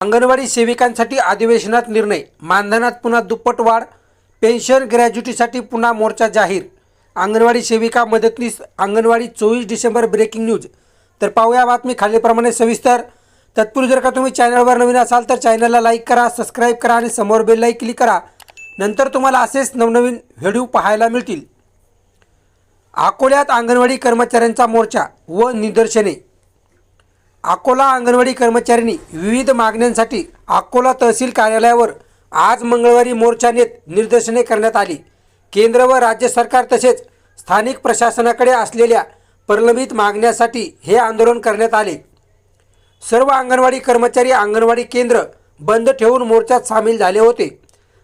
अंगणवाडी सेविकांसाठी अधिवेशनात निर्णय. मानधनात पुन्हा दुप्पट वाढ. पेन्शन ग्रॅज्युटीसाठी पुन्हा मोर्चा जाहीर. अंगणवाडी सेविका मदतनीस अंगणवाडी चोवीस डिसेंबर ब्रेकिंग न्यूज. तर पाहूया बातमी खालीलप्रमाणे सविस्तर. तत्पूर्वी जर का तुम्ही चॅनलवर नवीन असाल तर चॅनलला लाईक करा सबस्क्राईब करा आणि समोर बेललाही क्लिक करा. नंतर तुम्हाला असेच नवनवीन व्हिडिओ पाहायला मिळतील. अकोल्यात अंगणवाडी कर्मचाऱ्यांचा मोर्चा व निदर्शने. अकोला अंगणवाडी कर्मचाऱ्यांनी विविध मागण्यांसाठी अकोला तहसील कार्यालयावर आज मंगळवारी मोर्चा नेत निदर्शने करण्यात आली. केंद्र व राज्य सरकार तसेच स्थानिक प्रशासनाकडे असलेल्या प्रलंबित मागण्यासाठी हे आंदोलन करण्यात आले. सर्व अंगणवाडी कर्मचारी अंगणवाडी केंद्र बंद ठेवून मोर्चात सामील झाले होते.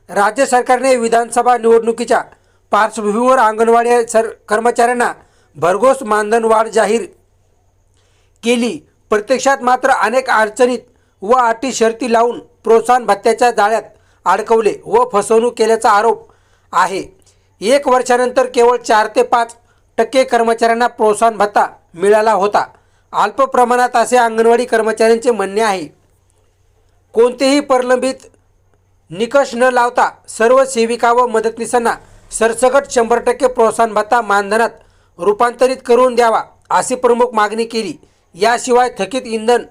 राज्य सरकारने विधानसभा निवडणुकीच्या पार्श्वभूमीवर अंगणवाडी सर कर्मचाऱ्यांना भरघोस मानधन वाढ जाहीर केली. प्रत्यक्षात मात्र अनेक अडचणीत व अटी शर्ती लावून प्रोत्साहन भत्त्याच्या जाळ्यात अडकवले व फसवणूक केल्याचा आरोप आहे. एक वर्षानंतर केवळ चार ते पाच टक्के कर्मचाऱ्यांना प्रोत्साहन भत्ता मिळाला होता. अल्प प्रमाणात असे अंगणवाडी कर्मचाऱ्यांचे म्हणणे आहे. कोणतेही प्रलंबित निकष न लावता सर्व सेविका व मदतनीसांना सरसकट शंभर टक्के प्रोत्साहन भत्ता मानधनात रूपांतरित करून द्यावा अशी प्रमुख मागणी केली. याशिवाय थकीत इंधन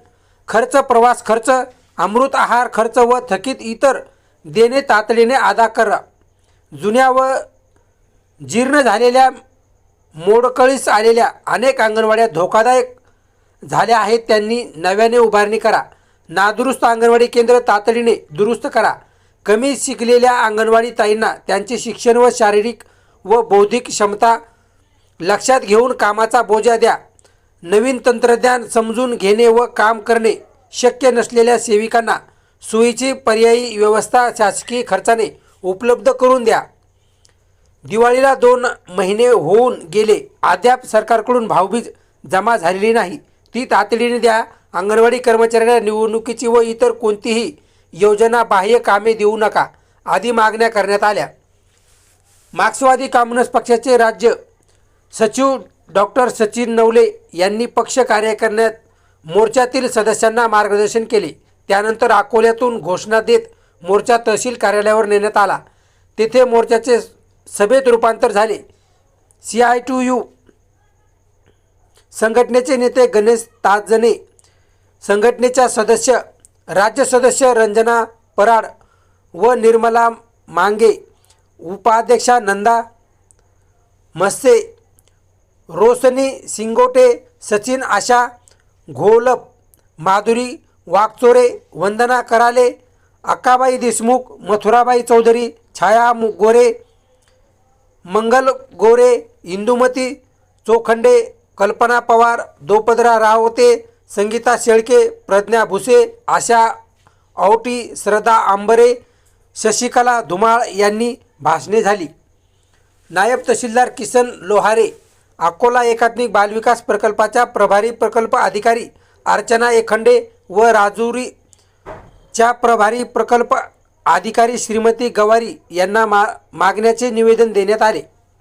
खर्च प्रवास खर्च अमृत आहार खर्च व थकीत इतर देणे तातडीने अदा करा. जुन्या व जीर्ण झालेल्या मोडकळीस आलेल्या अनेक अंगणवाड्या धोकादायक झाल्या आहेत त्यांनी नव्याने उभारणी करा. नादुरुस्त अंगणवाडी केंद्र तातडीने दुरुस्त करा. कमी शिकलेल्या अंगणवाडी ताईंना त्यांचे शिक्षण व शारीरिक व बौद्धिक क्षमता लक्षात घेऊन कामाचा बोजा द्या. नवीन तंत्रज्ञान समजून घेणे व काम करणे शक्य नसलेल्या सेविकांना सोयीची पर्यायी व्यवस्था शासकीय खर्चाने उपलब्ध करून द्या. दिवाळीला दोन महिने होऊन गेले. अद्याप सरकारकडून भावबीज जमा झालेली नाही. ती तातडीने द्या. अंगणवाडी कर्मचाऱ्यांना निवडणुकीची व इतर कोणतीही योजना बाह्य कामे देऊ नका आदी मागण्या करण्यात आल्या. मार्क्सवादी कम्युनिस्ट पक्षाचे राज्य सचिव डॉक्टर सचिन नवले यांनी पक्ष कार्य करण्यात मोर्चातील सदस्यांना मार्गदर्शन केले. त्यानंतर अकोल्यातून घोषणा देत मोर्चा तहसील कार्यालयावर नेण्यात आला. तेथे मोर्चाचे सभेत रूपांतर झाले. सी आय टू यू संघटनेचे नेते गणेश ताजने संघटनेच्या सदस्य राज्य सदस्य रंजना पराड व निर्मला मांगे उपाध्यक्षा नंदा मस्से रोसनी सिंगोटे सचिन आशा घोलप माधुरी वागचोरे वंदना कराले अक्काबाई देशमुख मथुराबाई चौधरी छाया गोरे मंगल गोरे इंदुमती चोखंडे कल्पना पवार दोपदरा रावते संगीता शेळके प्रज्ञा भुसे आशा औटी श्रद्धा आंबरे शशिकला धुमाळ यांनी भाषणे झाली. नायब तहसीलदार किसन लोहारे अकोला एकात्मिक बालविकास प्रकल्पाच्या प्रभारी प्रकल्प अधिकारी अर्चना एखंडे व राजुरीच्या प्रभारी प्रकल्प अधिकारी श्रीमती गवारी यांना मा मागण्याचे निवेदन देण्यात आले.